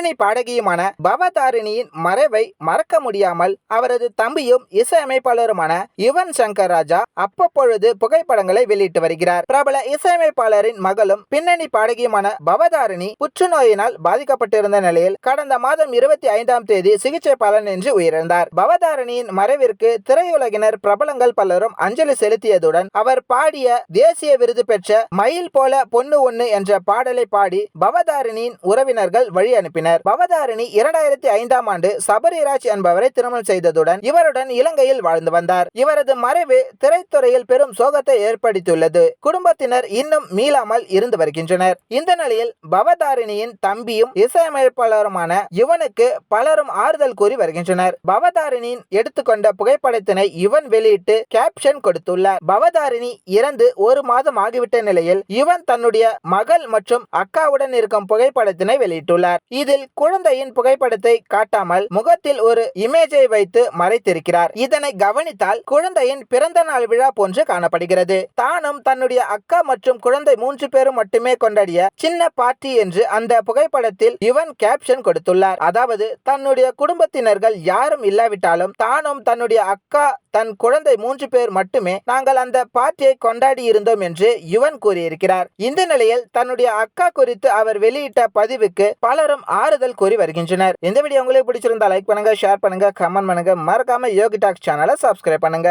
பின்னணி பாடகியுமான பவதாரிணியின் மறைவை மறக்க முடியாமல் அவரது தம்பியும் இசையமைப்பாளருமான யுவன் சங்கர் ராஜா அப்பப்பொழுது புகைப்படங்களை வெளியிட்டு வருகிறார். பிரபல இசையமைப்பாளரின் மகளும் பின்னணி பாடகியுமான பவதாரிணி புற்றுநோயினால் பாதிக்கப்பட்டிருந்த நிலையில் கடந்த மாதம் இருபத்தி ஐந்தாம் தேதி சிகிச்சை பலனின்றி உயிரிழந்தார். பவதாரிணியின் மறைவிற்கு திரையுலகினர் பிரபலங்கள் பலரும் அஞ்சலி செலுத்தியதுடன் அவர் பாடிய தேசிய விருது பெற்ற மயில் போல பொண்ணு ஒண்ணு என்ற பாடலை பாடி பவதாரிணியின் உறவினர்கள் வழி அனுப்பினர். பவதாரணி இரண்டாயிரத்தி ஐந்தாம் ஆண்டு சபரிராஜ் என்பவரை திருமணம் செய்ததுடன் இவருடன் இலங்கையில் வாழ்ந்து வந்தார். இவரது மறைவு திரைத்துறையில் பெரும் சோகத்தை ஏற்படுத்தியுள்ளது. குடும்பத்தினர் இன்னும் மீளாமல் இருந்து வருகின்றனர். இந்த நிலையில் பவதாரிணியின் தம்பியும் இசையமைப்பாளருமான இவனுக்கு பலரும் ஆறுதல் கூறி வருகின்றனர். பவதாரிணியின் எடுத்துக்கொண்ட புகைப்படத்தினை யுவன் வெளியிட்டு கேப்ஷன் கொடுத்துள்ளார். பவதாரிணி இறந்து ஒரு மாதம் ஆகிவிட்ட நிலையில் யுவன் தன்னுடைய மகள் மற்றும் அக்காவுடன் இருக்கும் புகைப்படத்தினை வெளியிட்டுள்ளார். இதில் குழந்தையின் புகைப்படத்தை காட்டாமல் முகத்தில் ஒரு இமேஜை வைத்து மறைத்திருக்கிறார். இதனை கவனித்தால் குழந்தையின் பிறந்த நாள் விழா போன்று காணப்படுகிறது. தானும் தன்னுடைய அக்கா மற்றும் குழந்தை மூன்று பேரும் மட்டுமே கொண்டாடிய சின்ன பார்ட்டி என்று அந்த புகைப்படத்தில் யுவன் கேப்ஷன் கொடுத்துள்ளார். அதாவது தன்னுடைய குடும்பத்தினர்கள் யாரும் இல்லாவிட்டாலும் தானும் தன்னுடைய அக்கா தன் குழந்தை மூன்று பேர் மட்டுமே நாங்கள் அந்த பார்ட்டியை கொண்டாடி இருந்தோம் என்று யுவன் கூறியிருக்கிறார். இந்த நிலையில் தன்னுடைய அக்கா குறித்து அவர் வெளியிட்ட பதிவுக்கு பலரும் ஆறுதல் கூறி வருகின்றனர். இந்த வீடியோ உங்களுக்கு பிடிச்சிருந்தா லைக் பண்ணுங்க ஷேர் பண்ணுங்க கமெண்ட் பண்ணுங்க. மறக்காம யோகி டாக் சேனலை சப்ஸ்கிரைப் பண்ணுங்க.